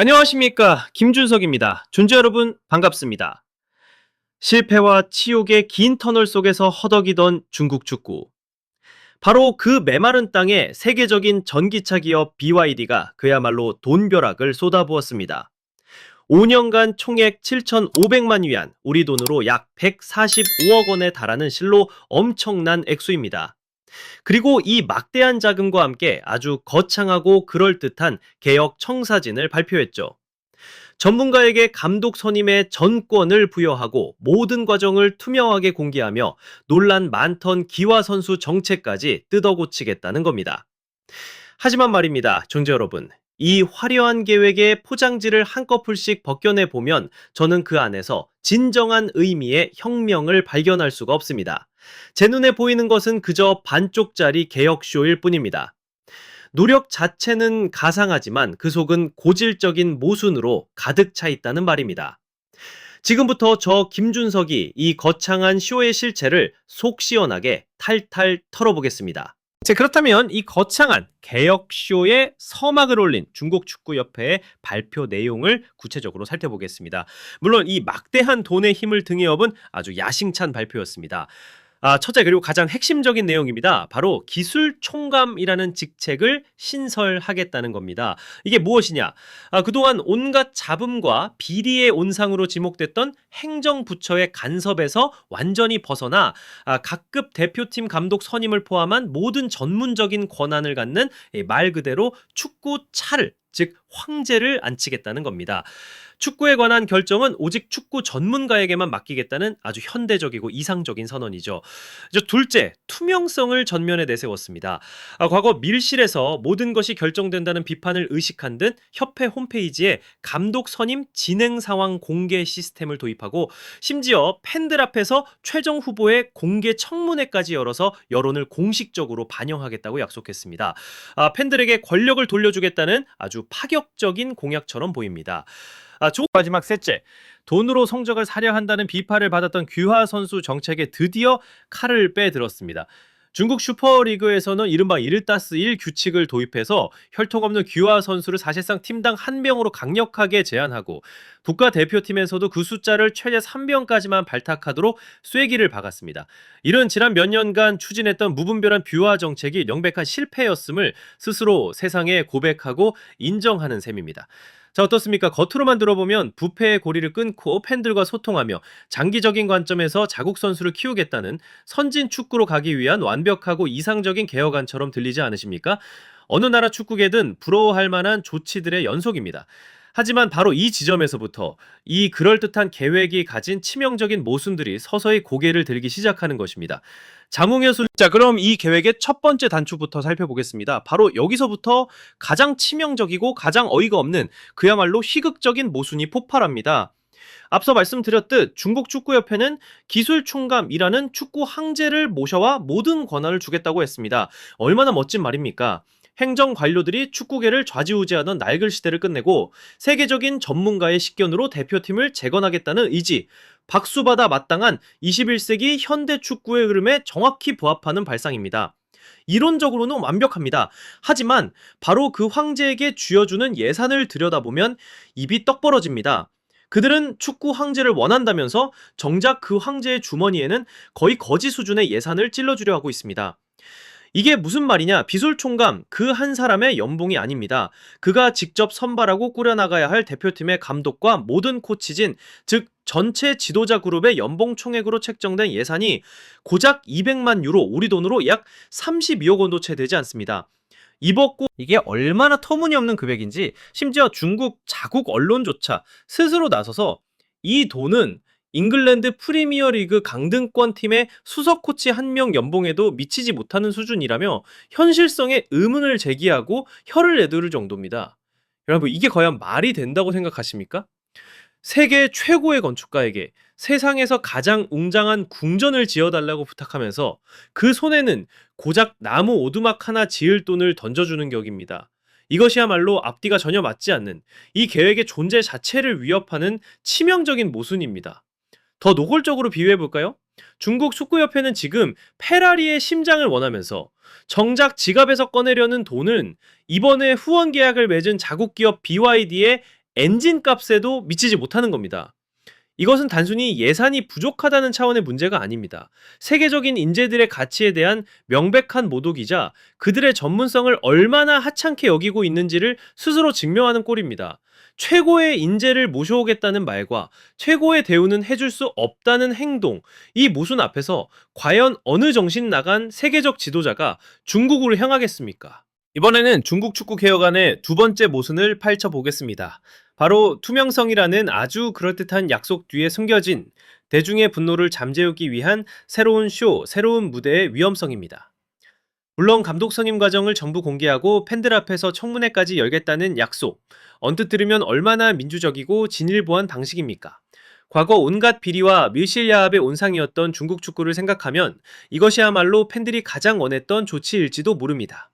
안녕하십니까. 김준석입니다. 존재 여러분, 반갑습니다. 실패와 치욕의 긴 터널 속에서 허덕이던 중국 축구. 바로 그 메마른 땅에 세계적인 전기차 기업 BYD가 그야말로 돈벼락을 쏟아부었습니다. 5년간 총액 7,500만 위안, 우리 돈으로 약 145억 원에 달하는 실로 엄청난 액수입니다. 그리고 이 막대한 자금과 함께 아주 거창하고 그럴듯한 개혁 청사진을 발표했죠. 전문가에게 감독 선임의 전권을 부여하고 모든 과정을 투명하게 공개하며 논란 많던 기화 선수 정책까지 뜯어고치겠다는 겁니다. 하지만 말입니다, 존재 여러분. 이 화려한 계획의 포장지를 한꺼풀씩 벗겨내 보면 저는 그 안에서 진정한 의미의 혁명을 발견할 수가 없습니다. 제 눈에 보이는 것은 그저 반쪽짜리 개혁쇼일 뿐입니다. 노력 자체는 가상하지만 그 속은 고질적인 모순으로 가득 차 있다는 말입니다. 지금부터 저 김준석이 이 거창한 쇼의 실체를 속 시원하게 탈탈 털어보겠습니다. 자, 그렇다면 이 거창한 개혁쇼의 서막을 올린 중국 축구협회의 발표 내용을 구체적으로 살펴보겠습니다. 물론 이 막대한 돈의 힘을 등에 업은 아주 야심찬 발표였습니다. 아, 첫째 그리고 가장 핵심적인 내용입니다. 바로 기술 총감이라는 직책을 신설하겠다는 겁니다. 이게 무엇이냐? 아, 그동안 온갖 잡음과 비리의 온상으로 지목됐던 행정부처의 간섭에서 완전히 벗어나 아, 각급 대표팀 감독 선임을 포함한 모든 전문적인 권한을 갖는 이말 그대로 축구 차를 즉 황제를 안치겠다는 겁니다. 축구에 관한 결정은 오직 축구 전문가에게만 맡기겠다는 아주 현대적이고 이상적인 선언이죠. 이제 둘째, 투명성을 전면에 내세웠습니다. 아, 과거 밀실에서 모든 것이 결정된다는 비판을 의식한 듯 협회 홈페이지에 감독 선임 진행 상황 공개 시스템을 도입하고 심지어 팬들 앞에서 최종 후보의 공개 청문회까지 열어서 여론을 공식적으로 반영하겠다고 약속했습니다. 아, 팬들에게 권력을 돌려주겠다는 아주 파격적인 공약처럼 보입니다. 아, 조... 마지막 셋째. 돈으로 성적을 사려 한다는 비판을 받았던 규하 선수 정책에 드디어 칼을 빼들었습니다. 중국 슈퍼리그에서는 이른바 1따스 1 규칙을 도입해서 혈통 없는 규하 선수를 사실상 팀당 한 명으로 강력하게 제한하고 국가 대표팀에서도 그 숫자를 최대 3명까지만 발탁하도록 쐐기를 박았습니다. 이런 지난 몇 년간 추진했던 무분별한 뷰화 정책이 명백한 실패였음을 스스로 세상에 고백하고 인정하는 셈입니다. 자, 어떻습니까? 겉으로만 들어보면 부패의 고리를 끊고 팬들과 소통하며 장기적인 관점에서 자국 선수를 키우겠다는 선진 축구로 가기 위한 완벽하고 이상적인 개혁안처럼 들리지 않으십니까? 어느 나라 축구계든 부러워할 만한 조치들의 연속입니다. 하지만 바로 이 지점에서부터 이 그럴듯한 계획이 가진 치명적인 모순들이 서서히 고개를 들기 시작하는 것입니다. 장웅여 술. 자, 그럼 이 계획의 첫 번째 단추부터 살펴보겠습니다. 바로 여기서부터 가장 치명적이고 가장 어이가 없는 그야말로 희극적인 모순이 폭발합니다. 앞서 말씀드렸듯 중국 축구협회는 기술 총감이라는 축구 항제를 모셔와 모든 권한을 주겠다고 했습니다. 얼마나 멋진 말입니까? 행정 관료들이 축구계를 좌지우지하던 낡을 시대를 끝내고 세계적인 전문가의 식견으로 대표팀을 재건하겠다는 의지, 박수받아 마땅한 21세기 현대 축구의 흐름에 정확히 부합하는 발상입니다. 이론적으로는 완벽합니다. 하지만 바로 그 황제에게 쥐어주는 예산을 들여다보면 입이 떡 벌어집니다. 그들은 축구 황제를 원한다면서 정작 그 황제의 주머니에는 거의 거지 수준의 예산을 찔러주려 하고 있습니다. 이게 무슨 말이냐? 비술총감 그 한 사람의 연봉이 아닙니다. 그가 직접 선발하고 꾸려나가야 할 대표팀의 감독과 모든 코치진, 즉 전체 지도자 그룹의 연봉 총액으로 책정된 예산이 고작 200만 유로, 우리 돈으로 약 32억 원도 채 되지 않습니다. 입었고 이게 얼마나 터무니없는 금액인지 심지어 중국 자국 언론조차 스스로 나서서 이 돈은 잉글랜드 프리미어 리그 강등권 팀의 수석 코치 한 명 연봉에도 미치지 못하는 수준이라며 현실성에 의문을 제기하고 혀를 내두를 정도입니다. 여러분 이게 과연 말이 된다고 생각하십니까? 세계 최고의 건축가에게 세상에서 가장 웅장한 궁전을 지어달라고 부탁하면서 그 손에는 고작 나무 오두막 하나 지을 돈을 던져주는 격입니다. 이것이야말로 앞뒤가 전혀 맞지 않는 이 계획의 존재 자체를 위협하는 치명적인 모순입니다. 더 노골적으로 비유해 볼까요? 중국 축구협회는 지금 페라리의 심장을 원하면서 정작 지갑에서 꺼내려는 돈은 이번에 후원 계약을 맺은 자국 기업 BYD의 엔진 값에도 미치지 못하는 겁니다. 이것은 단순히 예산이 부족하다는 차원의 문제가 아닙니다. 세계적인 인재들의 가치에 대한 명백한 모독이자 그들의 전문성을 얼마나 하찮게 여기고 있는지를 스스로 증명하는 꼴입니다. 최고의 인재를 모셔오겠다는 말과 최고의 대우는 해줄 수 없다는 행동, 이 모순 앞에서 과연 어느 정신 나간 세계적 지도자가 중국으로 향하겠습니까? 이번에는 중국 축구 개혁안의 두 번째 모순을 펼쳐보겠습니다. 바로 투명성이라는 아주 그럴듯한 약속 뒤에 숨겨진 대중의 분노를 잠재우기 위한 새로운 쇼, 새로운 무대의 위험성입니다. 물론 감독 선임 과정을 전부 공개하고 팬들 앞에서 청문회까지 열겠다는 약속. 언뜻 들으면 얼마나 민주적이고 진일보한 방식입니까? 과거 온갖 비리와 밀실야합의 온상이었던 중국 축구를 생각하면 이것이야말로 팬들이 가장 원했던 조치일지도 모릅니다.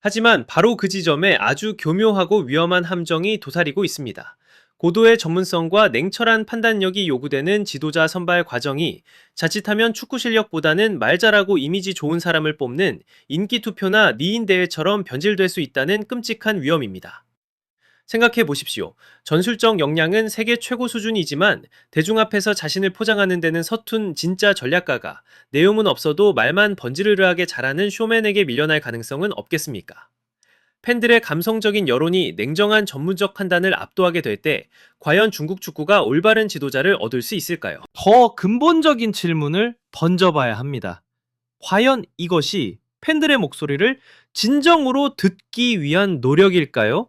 하지만 바로 그 지점에 아주 교묘하고 위험한 함정이 도사리고 있습니다. 고도의 전문성과 냉철한 판단력이 요구되는 지도자 선발 과정이 자칫하면 축구 실력보다는 말 잘하고 이미지 좋은 사람을 뽑는 인기 투표나 니인 대회처럼 변질될 수 있다는 끔찍한 위험입니다. 생각해 보십시오. 전술적 역량은 세계 최고 수준이지만 대중 앞에서 자신을 포장하는 데는 서툰 진짜 전략가가 내용은 없어도 말만 번지르르하게 잘하는 쇼맨에게 밀려날 가능성은 없겠습니까? 팬들의 감성적인 여론이 냉정한 전문적 판단을 압도하게 될 때 과연 중국 축구가 올바른 지도자를 얻을 수 있을까요? 더 근본적인 질문을 던져봐야 합니다. 과연 이것이 팬들의 목소리를 진정으로 듣기 위한 노력일까요?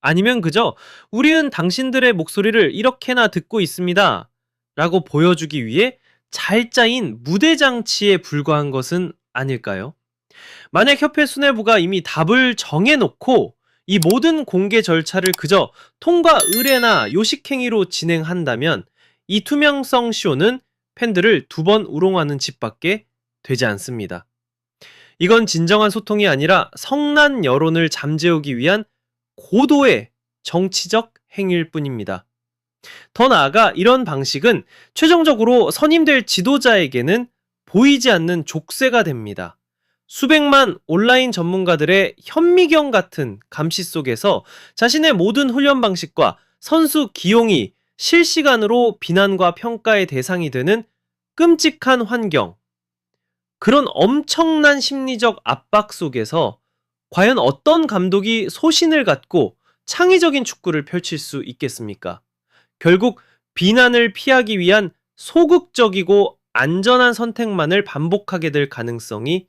아니면 그저 우리는 당신들의 목소리를 이렇게나 듣고 있습니다. 라고 보여주기 위해 잘 짜인 무대 장치에 불과한 것은 아닐까요? 만약 협회 수뇌부가 이미 답을 정해놓고 이 모든 공개 절차를 그저 통과 의뢰나 요식행위로 진행한다면 이 투명성 쇼는 팬들을 두 번 우롱하는 집밖에 되지 않습니다. 이건 진정한 소통이 아니라 성난 여론을 잠재우기 위한 고도의 정치적 행위일 뿐입니다. 더 나아가 이런 방식은 최종적으로 선임될 지도자에게는 보이지 않는 족쇄가 됩니다. 수백만 온라인 전문가들의 현미경 같은 감시 속에서 자신의 모든 훈련 방식과 선수 기용이 실시간으로 비난과 평가의 대상이 되는 끔찍한 환경. 그런 엄청난 심리적 압박 속에서 과연 어떤 감독이 소신을 갖고 창의적인 축구를 펼칠 수 있겠습니까? 결국 비난을 피하기 위한 소극적이고 안전한 선택만을 반복하게 될 가능성이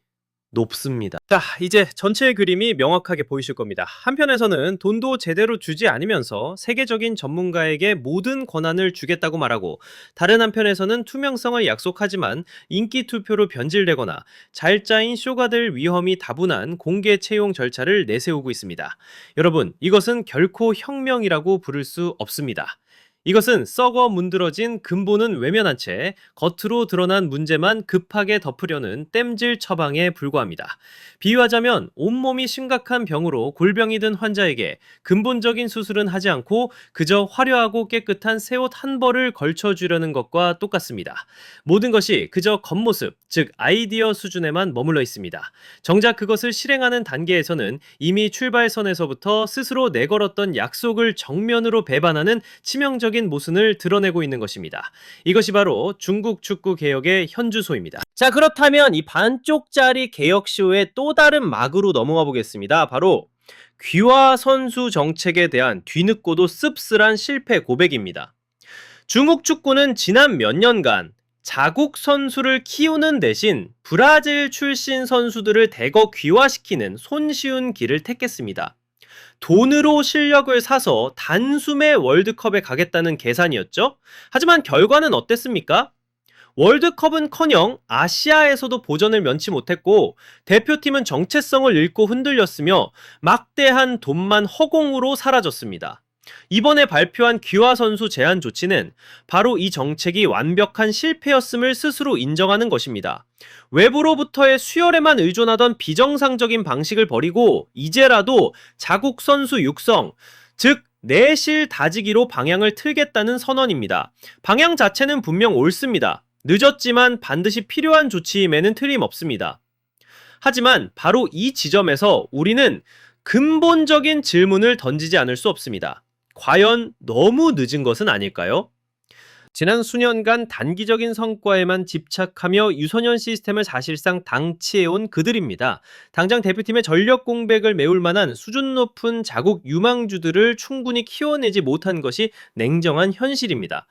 높습니다. 자, 이제 전체의 그림이 명확하게 보이실 겁니다. 한편에서는 돈도 제대로 주지 않으면서 세계적인 전문가에게 모든 권한을 주겠다고 말하고 다른 한편에서는 투명성을 약속하지만 인기 투표로 변질되거나 잘 짜인 쇼가 될 위험이 다분한 공개 채용 절차를 내세우고 있습니다. 여러분, 이것은 결코 혁명이라고 부를 수 없습니다. 이것은 썩어 문드러진 근본은 외면한 채 겉으로 드러난 문제만 급하게 덮으려는 땜질 처방에 불과합니다. 비유하자면 온몸이 심각한 병으로 골병이 든 환자에게 근본적인 수술은 하지 않고 그저 화려하고 깨끗한 새 옷 한 벌을 걸쳐주려는 것과 똑같습니다. 모든 것이 그저 겉모습, 즉 아이디어 수준에만 머물러 있습니다. 정작 그것을 실행하는 단계에서는 이미 출발선에서부터 스스로 내걸었던 약속을 정면으로 배반하는 치명적인 전적인 모순을 드러내고 있는 것입니다. 이것이 바로 중국 축구 개혁의 현주소입니다. 자, 그렇다면 이 반쪽짜리 개혁쇼의 또 다른 막으로 넘어가 보겠습니다. 바로 귀화 선수 정책에 대한 뒤늦고도 씁쓸한 실패 고백입니다. 중국 축구는 지난 몇 년간 자국 선수를 키우는 대신 브라질 출신 선수들을 대거 귀화시키는 손쉬운 길을 택했습니다. 돈으로 실력을 사서 단숨에 월드컵에 가겠다는 계산이었죠. 하지만 결과는 어땠습니까? 월드컵은 커녕 아시아에서도 보전을 면치 못했고 대표팀은 정체성을 잃고 흔들렸으며 막대한 돈만 허공으로 사라졌습니다. 이번에 발표한 귀화 선수 제한 조치는 바로 이 정책이 완벽한 실패였음을 스스로 인정하는 것입니다. 외부로부터의 수혈에만 의존하던 비정상적인 방식을 버리고 이제라도 자국 선수 육성, 즉 내실 다지기로 방향을 틀겠다는 선언입니다. 방향 자체는 분명 옳습니다. 늦었지만 반드시 필요한 조치임에는 틀림없습니다. 하지만 바로 이 지점에서 우리는 근본적인 질문을 던지지 않을 수 없습니다. 과연 너무 늦은 것은 아닐까요? 지난 수년간 단기적인 성과에만 집착하며 유소년 시스템을 사실상 당치해온 그들입니다. 당장 대표팀의 전력 공백을 메울 만한 수준 높은 자국 유망주들을 충분히 키워내지 못한 것이 냉정한 현실입니다.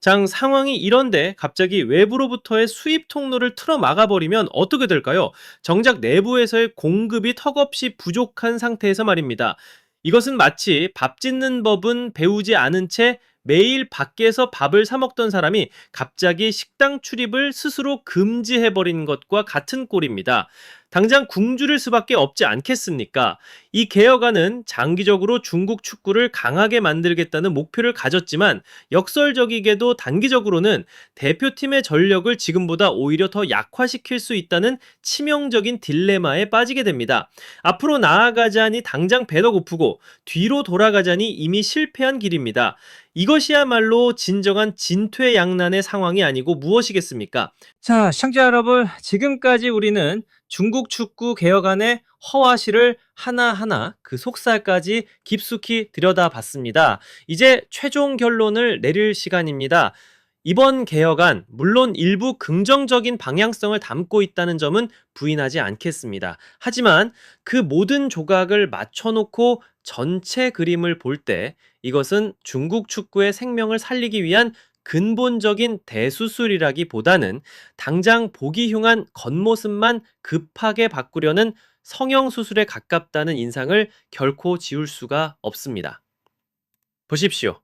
장 상황이 이런데 갑자기 외부로부터의 수입 통로를 틀어 막아버리면 어떻게 될까요? 정작 내부에서의 공급이 턱없이 부족한 상태에서 말입니다. 이것은 마치 밥 짓는 법은 배우지 않은 채 매일 밖에서 밥을 사 먹던 사람이 갑자기 식당 출입을 스스로 금지해버린 것과 같은 꼴입니다. 당장 궁주를 수밖에 없지 않겠습니까? 이 개혁안은 장기적으로 중국 축구를 강하게 만들겠다는 목표를 가졌지만 역설적이게도 단기적으로는 대표팀의 전력을 지금보다 오히려 더 약화시킬 수 있다는 치명적인 딜레마에 빠지게 됩니다. 앞으로 나아가자니 당장 배도 고프고 뒤로 돌아가자니 이미 실패한 길입니다. 이것이야말로 진정한 진퇴양난의 상황이 아니고 무엇이겠습니까? 자, 시청자 여러분, 지금까지 우리는 중국 축구 개혁안의 허와시를 하나하나 그 속살까지 깊숙이 들여다봤습니다. 이제 최종 결론을 내릴 시간입니다. 이번 개혁안, 물론 일부 긍정적인 방향성을 담고 있다는 점은 부인하지 않겠습니다. 하지만 그 모든 조각을 맞춰놓고 전체 그림을 볼 때 이것은 중국 축구의 생명을 살리기 위한 근본적인 대수술이라기보다는 당장 보기 흉한 겉모습만 급하게 바꾸려는 성형수술에 가깝다는 인상을 결코 지울 수가 없습니다. 보십시오.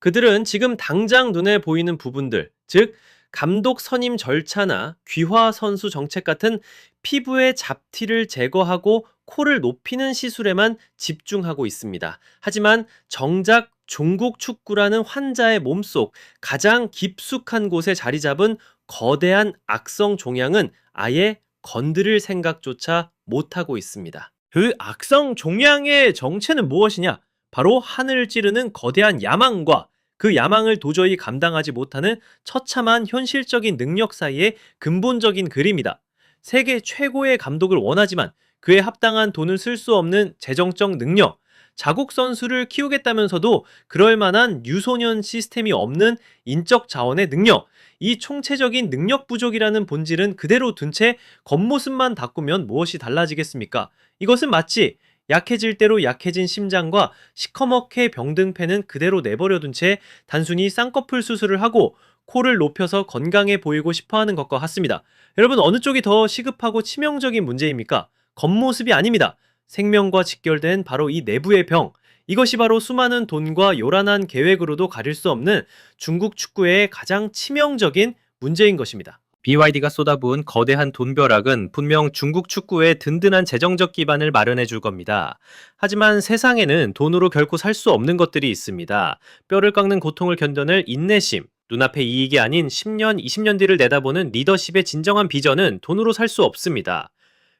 그들은 지금 당장 눈에 보이는 부분들, 즉, 감독 선임 절차나 귀화 선수 정책 같은 피부의 잡티를 제거하고 코를 높이는 시술에만 집중하고 있습니다. 하지만 정작 중국 축구라는 환자의 몸속 가장 깊숙한 곳에 자리 잡은 거대한 악성 종양은 아예 건드릴 생각조차 못하고 있습니다. 그 악성 종양의 정체는 무엇이냐? 바로 하늘을 찌르는 거대한 야망과 그 야망을 도저히 감당하지 못하는 처참한 현실적인 능력 사이의 근본적인 그림이다. 세계 최고의 감독을 원하지만 그에 합당한 돈을 쓸 수 없는 재정적 능력, 자국 선수를 키우겠다면서도 그럴 만한 유소년 시스템이 없는 인적 자원의 능력, 이 총체적인 능력 부족이라는 본질은 그대로 둔 채 겉모습만 바꾸면 무엇이 달라지겠습니까? 이것은 마치 약해질 대로 약해진 심장과 시커멓게 병든 폐는 그대로 내버려 둔 채 단순히 쌍꺼풀 수술을 하고 코를 높여서 건강해 보이고 싶어 하는 것과 같습니다. 여러분, 어느 쪽이 더 시급하고 치명적인 문제입니까? 겉모습이 아닙니다. 생명과 직결된 바로 이 내부의 병. 이것이 바로 수많은 돈과 요란한 계획으로도 가릴 수 없는 중국 축구의 가장 치명적인 문제인 것입니다. BYD가 쏟아부은 거대한 돈벼락은 분명 중국 축구에 든든한 재정적 기반을 마련해 줄 겁니다. 하지만 세상에는 돈으로 결코 살 수 없는 것들이 있습니다. 뼈를 깎는 고통을 견뎌낼 인내심, 눈앞의 이익이 아닌 10년, 20년 뒤를 내다보는 리더십의 진정한 비전은 돈으로 살 수 없습니다.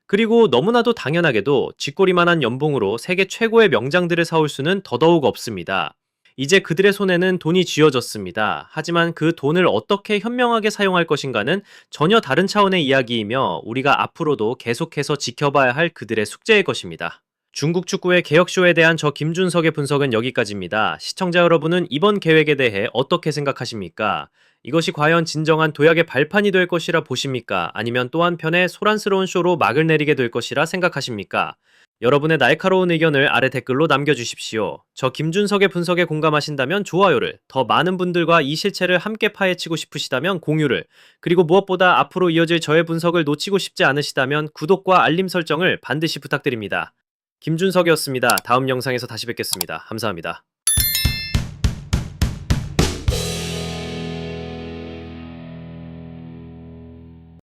그리고 너무나도 당연하게도 쥐꼬리만한 연봉으로 세계 최고의 명장들을 사올 수는 더더욱 없습니다. 이제 그들의 손에는 돈이 쥐어졌습니다. 하지만 그 돈을 어떻게 현명하게 사용할 것인가는 전혀 다른 차원의 이야기이며 우리가 앞으로도 계속해서 지켜봐야 할 그들의 숙제일 것입니다. 중국 축구의 개혁쇼에 대한 저 김준석의 분석은 여기까지입니다. 시청자 여러분은 이번 계획에 대해 어떻게 생각하십니까? 이것이 과연 진정한 도약의 발판이 될 것이라 보십니까? 아니면 또 한편의 소란스러운 쇼로 막을 내리게 될 것이라 생각하십니까? 여러분의 날카로운 의견을 아래 댓글로 남겨주십시오. 저 김준석의 분석에 공감하신다면 좋아요를, 더 많은 분들과 이 실체를 함께 파헤치고 싶으시다면 공유를, 그리고 무엇보다 앞으로 이어질 저의 분석을 놓치고 싶지 않으시다면 구독과 알림 설정을 반드시 부탁드립니다. 김준석이었습니다. 다음 영상에서 다시 뵙겠습니다. 감사합니다.